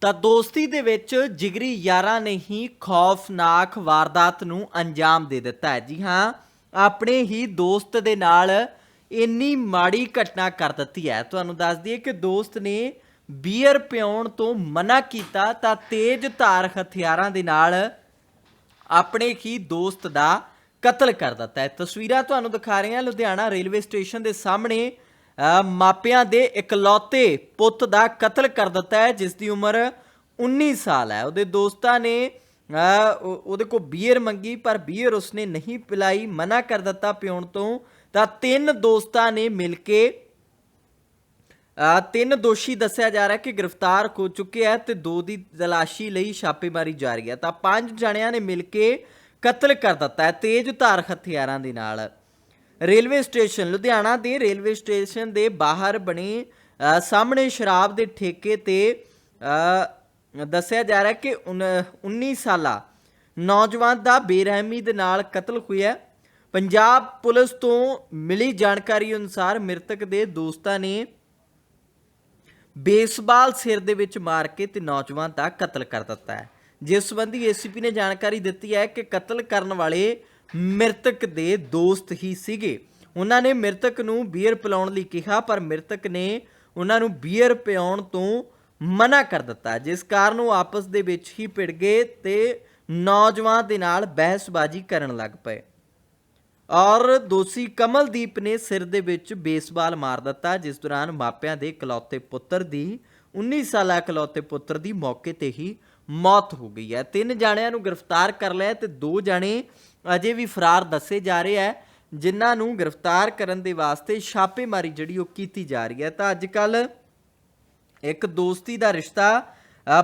ਤਾਂ ਦੋਸਤੀ ਦੇ ਵਿੱਚ ਜਿਗਰੀ ਯਾਰਾਂ ਨੇ ਹੀ ਖੌਫਨਾਕ ਵਾਰਦਾਤ ਨੂੰ ਅੰਜਾਮ ਦੇ ਦਿੱਤਾ ਹੈ। ਜੀ ਹਾਂ, ਆਪਣੇ ਹੀ ਦੋਸਤ ਦੇ ਨਾਲ ਇੰਨੀ ਮਾੜੀ ਘਟਨਾ ਕਰ ਦਿੱਤੀ ਹੈ। ਤੁਹਾਨੂੰ ਦੱਸ ਦਈਏ ਕਿ ਦੋਸਤ ਨੇ ਬੀਅਰ ਪਿਉਣ ਤੋਂ ਮਨਾ ਕੀਤਾ ਤਾਂ ਤੇਜ਼ ਧਾਰ ਹਥਿਆਰਾਂ ਦੇ ਨਾਲ ਆਪਣੇ ਹੀ ਦੋਸਤ ਦਾ ਕਤਲ ਕਰ ਦਿੱਤਾ ਹੈ। ਤਸਵੀਰਾਂ ਤੁਹਾਨੂੰ ਦਿਖਾ ਰਹੇ ਹਾਂ। ਲੁਧਿਆਣਾ ਰੇਲਵੇ ਸਟੇਸ਼ਨ ਦੇ ਸਾਹਮਣੇ ਮਾਪਿਆਂ ਦੇ ਇਕਲੌਤੇ ਪੁੱਤ ਦਾ ਕਤਲ ਕਰ ਦਿੱਤਾ ਹੈ, ਜਿਸ ਦੀ ਉਮਰ 19 ਸਾਲ ਹੈ। ਉਹਦੇ ਦੋਸਤਾਂ ਨੇ ਉਹਦੇ ਕੋਲ ਬੀਅਰ ਮੰਗੀ, ਪਰ ਬੀਅਰ ਉਸਨੇ ਨਹੀਂ ਪਿਲਾਈ, ਮਨਾ ਕਰ ਦਿੱਤਾ ਪਿਉਣ ਤੋਂ। ਤਾਂ ਤਿੰਨ ਦੋਸਤਾਂ ਨੇ ਮਿਲ ਕੇ ਤਿੰਨ ਦੋਸ਼ੀ ਦੱਸਿਆ ਜਾ ਰਿਹਾ ਕਿ ਗ੍ਰਿਫਤਾਰ ਹੋ ਚੁੱਕੇ ਹੈ ਤੇ ਦੋ ਦੀ ਤਲਾਸ਼ੀ ਲਈ ਛਾਪੇਮਾਰੀ ਜਾਰੀ ਹੈ। ਤਾਂ ਪੰਜ ਜਣਿਆਂ ਨੇ ਮਿਲ ਕੇ ਕਤਲ ਕਰ ਦਿੱਤਾ ਹੈ ਤੇਜ਼ ਧਾਰ ਹਥਿਆਰਾਂ ਦੇ ਨਾਲ। ਰੇਲਵੇ ਸਟੇਸ਼ਨ ਲੁਧਿਆਣਾ ਦੇ ਰੇਲਵੇ ਸਟੇਸ਼ਨ ਦੇ ਬਾਹਰ ਬਣੇ ਅ, ਸਾਹਮਣੇ ਸ਼ਰਾਬ ਦੇ ਠੇਕੇ ਤੇ ਦੱਸਿਆ ਜਾ ਰਿਹਾ ਕਿ ਉਨ- 19 ਸਾਲਾ ਨੌਜਵਾਨ ਦਾ ਬੇਰਹਿਮੀ ਦੇ ਨਾਲ ਕਤਲ ਹੋਇਆ। ਪੰਜਾਬ ਪੁਲਿਸ ਤੋਂ ਮਿਲੀ ਜਾਣਕਾਰੀ ਅਨੁਸਾਰ ਮ੍ਰਿਤਕ ਦੇ ਦੋਸਤਾਂ ਨੇ ਬੇਸਬਾਲ ਸਿਰ ਦੇ ਵਿੱਚ ਮਾਰ ਕੇ ਤੇ ਨੌਜਵਾਨ ਦਾ ਕਤਲ ਕਰ ਦਿੱਤਾ ਹੈ। ਜਿਸ ਸੰਬੰਧੀ ਏਸੀਪੀ ਨੇ ਜਾਣਕਾਰੀ ਦਿੱਤੀ ਹੈ ਕਿ ਕਤਲ ਕਰਨ ਵਾਲੇ ਮ੍ਰਿਤਕ ਦੇ ਦੋਸਤ ਹੀ ਸੀਗੇ। ਉਹਨਾਂ ਨੇ ਮ੍ਰਿਤਕ ਨੂੰ ਬੀਅਰ ਪਿਲਾਉਣ ਲਈ ਕਿਹਾ, ਪਰ ਮ੍ਰਿਤਕ ਨੇ ਉਹਨਾਂ ਨੂੰ ਬੀਅਰ ਪਿਆਉਣ ਤੋਂ ਮਨਾ ਕਰ ਦਿੱਤਾ, ਜਿਸ ਕਾਰਨ ਉਹ ਆਪਸ ਦੇ ਵਿੱਚ ਹੀ ਭਿੜ ਗਏ ਤੇ ਨੌਜਵਾਨ ਦੇ ਨਾਲ ਬਹਿਸਬਾਜ਼ੀ ਕਰਨ ਲੱਗ ਪਏ। ਔਰ ਦੋਸ਼ੀ ਕਮਲਦੀਪ ਨੇ ਸਿਰ ਦੇ ਵਿੱਚ ਬੇਸਬਾਲ ਮਾਰ ਦਿੱਤਾ, ਜਿਸ ਦੌਰਾਨ ਮਾਪਿਆਂ ਦੇ ਇਕਲੌਤੇ ਪੁੱਤਰ ਦੀ 19 ਸਾਲਾ ਇਕਲੌਤੇ ਪੁੱਤਰ ਦੀ ਮੌਕੇ ਤੇ ਹੀ ਮੌਤ ਹੋ ਗਈ ਹੈ। ਤਿੰਨ ਜਾਣਿਆਂ ਨੂੰ ਗ੍ਰਿਫਤਾਰ ਕਰ ਲਿਆ ਤੇ ਦੋ ਜਾਣੇ ਅਜੇ ਵੀ ਫਰਾਰ ਦੱਸੇ ਜਾ ਰਹੇ ਹੈ, ਜਿਨ੍ਹਾਂ ਨੂੰ ਗ੍ਰਿਫਤਾਰ ਕਰਨ ਦੇ ਵਾਸਤੇ ਛਾਪੇਮਾਰੀ ਜਿਹੜੀ ਉਹ ਕੀਤੀ ਜਾ ਰਹੀ ਹੈ। ਤਾਂ ਅੱਜ ਕੱਲ ਇੱਕ ਦੋਸਤੀ ਦਾ ਰਿਸ਼ਤਾ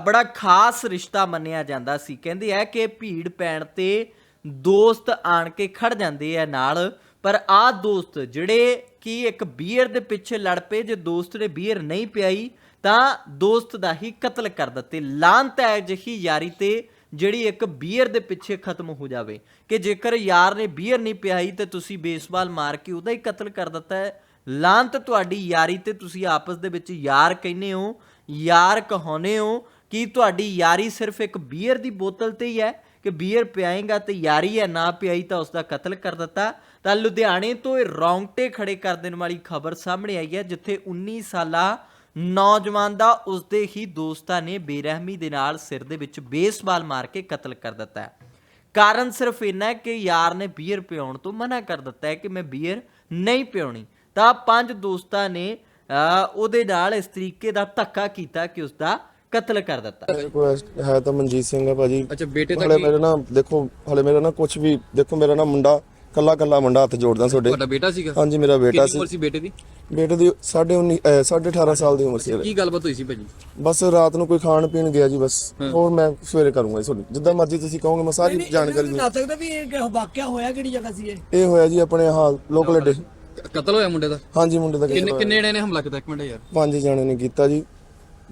ਬੜਾ ਖਾਸ ਰਿਸ਼ਤਾ ਮੰਨਿਆ ਜਾਂਦਾ ਸੀ। ਕਹਿੰਦੇ ਆ ਕਿ ਭੀੜ ਪੈਣ ਤੇ ਦੋਸਤ ਆਣ ਕੇ ਖੜ ਜਾਂਦੇ ਆ ਨਾਲ, ਪਰ ਆਹ ਦੋਸਤ ਜਿਹੜੇ ਕਿ ਇੱਕ ਬੀਅਰ ਦੇ ਪਿੱਛੇ ਲੜ ਪਏ, ਜੇ ਦੋਸਤ ਨੇ ਬੀਅਰ ਨਹੀਂ ਪਿਆਈ, ਤਾਂ ਦੋਸਤ ਦਾ ਹੀ ਕਤਲ ਕਰ ਦਿੱਤੇ। ਲਾਂਤ ਹੈ ਜਿਹੀ ਯਾਰੀ ਤੇ ਜਿਹੜੀ ਇੱਕ ਬੀਅਰ ਦੇ ਪਿੱਛੇ ਖਤਮ ਹੋ ਜਾਵੇ ਕਿ ਜੇਕਰ ਯਾਰ ਨੇ ਬੀਅਰ ਨਹੀਂ ਪਿਆਈ ਤੇ ਤੁਸੀਂ ਬੇਸਬਾਲ ਮਾਰ ਕੇ ਉਹਦਾ ਹੀ ਕਤਲ ਕਰ ਦਿੱਤਾ ਹੈ। ਲਾਂਤ ਤੁਹਾਡੀ ਯਾਰੀ ਤੇ ਤੁਸੀਂ ਆਪਸ ਦੇ ਵਿੱਚ ਯਾਰ ਕਹਿੰਦੇ ਹੋ, ਯਾਰ ਕਹਾਉਨੇ ਹੋ ਕਿ ਤੁਹਾਡੀ ਯਾਰੀ ਸਿਰਫ ਇੱਕ ਬੀਅਰ ਦੀ ਬੋਤਲ ਤੇ ਹੀ ਹੈ ਕਿ ਬੀਅਰ ਪਿਆਏਗਾ ਤੇ ਯਾਰੀ ਹੈ, ਨਾ ਪਿਆਈ ਤਾਂ ਉਸ ਦਾ ਕਤਲ ਕਰ ਦਿੱਤਾ। ਤਾਂ ਲੁਧਿਆਣੇ ਤੋਂ ਇਹ ਰੌਂਗਟੇ ਖੜੇ ਕਰ ਦੇਣ ਵਾਲੀ ਖਬਰ ਸਾਹਮਣੇ ਆਈ ਹੈ, ਜਿੱਥੇ 19 ਸਾਲਾ ਨੌਜਵਾਨ ਦਾ ਉਸਦੇ ਹੀ ਦੋਸਤਾਂ ਨੇ ਬੇਰਹਿਮੀ ਦੇ ਨਾਲ ਸਿਰ ਦੇ ਵਿੱਚ ਬੇਸਬਾਲ ਮਾਰ ਕੇ ਕਤਲ ਕਰ ਦਿੱਤਾ ਕਾਰਨ ਸਿਰਫ ਇੰਨਾ ਹੈ ਕਿ ਯਾਰ ਨੇ ਬੀਅਰ ਪਿਉਣ ਤੋਂ ਮਨਾ ਕਰ ਦਿੱਤਾ ਹੈ ਕਿ ਮੈਂ ਬੀਅਰ ਨਹੀਂ ਪਿਉਣੀ। ਤਾਂ ਪੰਜ ਦੋਸਤਾਂ ਨੇ ਉਹਦੇ ਨਾਲ ਇਸ ਤਰੀਕੇ ਦਾ ਧੱਕਾ ਕੀਤਾ ਕਿ ਉਸ ਦਾ ਕਤਲ ਕਰ ਦਿੱਤਾ। ਕੋਲ ਹੈ ਤਾਂ ਮਨਜੀਤ ਸਿੰਘ ਹੈ ਭਾਜੀ। ਅੱਛਾ ਬੇਟੇ ਦਾ ਹਲੇ ਮੇਰੇ ਨਾ ਦੇਖੋ ਹਲੇ ਮੇਰਾ ਨਾ ਕੁਝ ਵੀ ਦੇਖੋ ਮੇਰਾ ਨਾ ਮੁੰਡਾ ਕੱਲਾ ਕੱਲਾ ਮੁੰਡਾ ਹੱਥ ਜੋੜਦਾ ਤੁਹਾਡੇ ਤੁਹਾਡਾ। ਬੇਟਾ ਸੀਗਾ? ਹਾਂਜੀ ਮੇਰਾ ਬੇਟਾ ਕਿੰਨੀ ਸੀ। ਉਮਰ ਸੀ ਬੇਟੇ ਦੀ? ਬੇਟੇ ਦੀ 19.5 18 ਸਾਲ ਦੀ ਉਮਰ ਸੀ। ਕੀ ਗੱਲਬਾਤ ਹੋਈ ਸੀ ਭਾਜੀ? ਬਸ ਰਾਤ ਨੂੰ ਕੋਈ ਖਾਣ ਪੀਣ ਗਿਆ ਜੀ ਬਸ। ਹੋਰ ਮੈਂ ਸਵੇਰੇ ਕਰੂੰਗਾ ਜੀ ਤੁਹਾਨੂੰ ਜਿੱਦਾਂ ਮਰਜ਼ੀ ਤੁਸੀਂ ਕਹੋਗੇ ਮੈਂ ਸਾਰੀ ਜਾਣਕਾਰੀ ਦੱਸ ਸਕਦਾ ਵੀ ਇਹ ਵਾਕਿਆ ਹੋਇਆ ਕਿਹੜੀ ਜਗ੍ਹਾ ਸੀ ਇਹ? ਇਹ ਹੋਇਆ ਜੀ ਆਪਣੇ ਹਾਂ ਲੋਕਲ ਅੱਡੇ। ਕਤਲ ਹੋਇਆ ਮੁੰਡੇ ਦਾ? ਹਾਂਜੀ ਮੁੰਡੇ ਦਾ ਕਿੰਨੇ ਕਿੰਨੇ ਜਣੇ ਨੇ ਹਮਲਾ ਕੀਤਾ? ਇੱਕ ਮਿੰਟ ਯਾਰ। ਪੰਜ ਜਣੇ ਨੇ ਕੀਤਾ ਜੀ।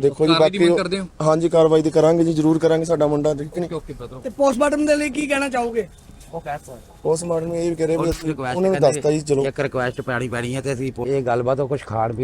ਦੇਖੋ ਜੀ ਦੀ ਬਾਕੀ? ਹਾਂਜੀ ਕਾਰਵਾਈ ਦੀ ਕਰਾਂਗੇ ਜੀ ਜ਼ਰੂਰ ਕਰਾਂਗੇ ਸਾਡਾ ਮੁੰਡਾ ਠੀਕ ਨਹੀਂ? ਓਕੇ ਬਤੋ ਤੇ ਪੋਸਟਮਾਰਟਮ ਦੇ ਲਈ ਕੀ ਕਹਿਣਾ ਚਾਹੋਗੇ? ਨੂੰ ਇਹ ਵੀ ਕਹਿ ਰਹੇ ਵੀ ਅਸੀਂ- ਉਹਨਾਂ ਨੇ ਦੱਸਤਾ ਜੀ ਚਲੋ। ਇੱਕ ਰਿਕੁਐਸਟ ਪਾਣੀ ਪੈਣੀ ਹੈ ਤੇ ਅਸੀਂ ਇਹ ਗੱਲਬਾਤ ਉਹ ਕੁਝ ਖਾਣ ਪੀਣ